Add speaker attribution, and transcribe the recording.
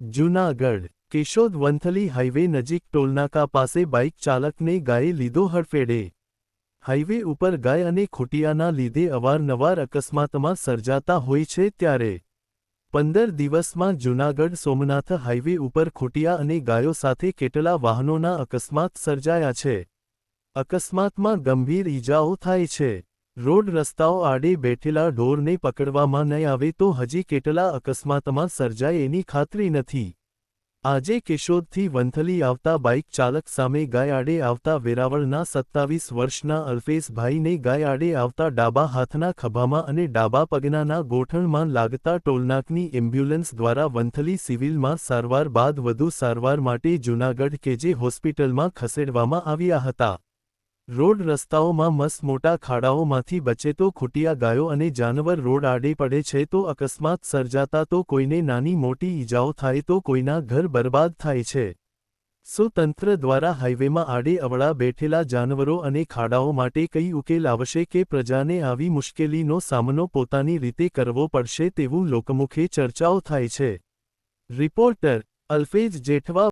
Speaker 1: Junagadh Keshod Vanthali highway નજીક ટોલનાકા પાસે bike ચાલકને ગાયે લીધો હડફેડે. હાઈવે ઉપર ગાય અને ખોટિયાના લીધે અવારનવાર અકસ્માતમાં સર્જાતા હોય છે ત્યારે. પંદર દિવસમાં જૂનાગઢ સોમનાથ હાઈવે ઉપર ખોટિયા અને ગાયો સાથે કેટલા વાહનોના અકસ્માત સર્જાયા છે? અકસ્માતમાં ગંભીર ઈજાઓ થાય છે. રોડ રસ્તાઓ આડે બેઠેલા ઢોરને પકડવામાં નહીં આવે તો હજી કેટલા અકસ્માતમાં સર્જાય એની ખાતરી નથી. આજે કેશોદથી વંથલી આવતા બાઇક ચાલક સામે ગાય આડે આવતા વેરાવળના સત્તાવીસ વર્ષના અલ્ફેશભાઈને ગાય આડે આવતા ડાબા હાથના ખભામાં અને ડાબા પગનાના ગોઠણમાં લાગતા ટોલનાકની એમ્બ્યુલન્સ દ્વારા વંથલી સિવિલમાં સારવાર બાદ વધુ સારવાર માટે જૂનાગઢ કેજે હોસ્પિટલમાં ખસેડવામાં આવ્યા હતા. રોડ રસ્તાઓમાં મસ મોટા ખાડાઓમાંથી બચે તો ખૂટિયા ગાયો અને જાનવર રોડ આડે પડે છે તો અકસ્માત સર્જાતા તો કોઈને નાની મોટી ઈજાઓ થાય તો કોઈના ઘર બરબાદ થાય છે. સો તંત્ર દ્વારા હાઈવેમાં આડે અવળા બેઠેલા જાનવરો અને ખાડાઓ માટે કઈ ઉકેલ આવશે કે પ્રજાને આવી મુશ્કેલીનો સામનો પોતાની રીતે કરવો પડશે તેવું લોકમુખે ચર્ચાઓ થાય છે. રિપોર્ટર અલ્ફેજ જેઠવા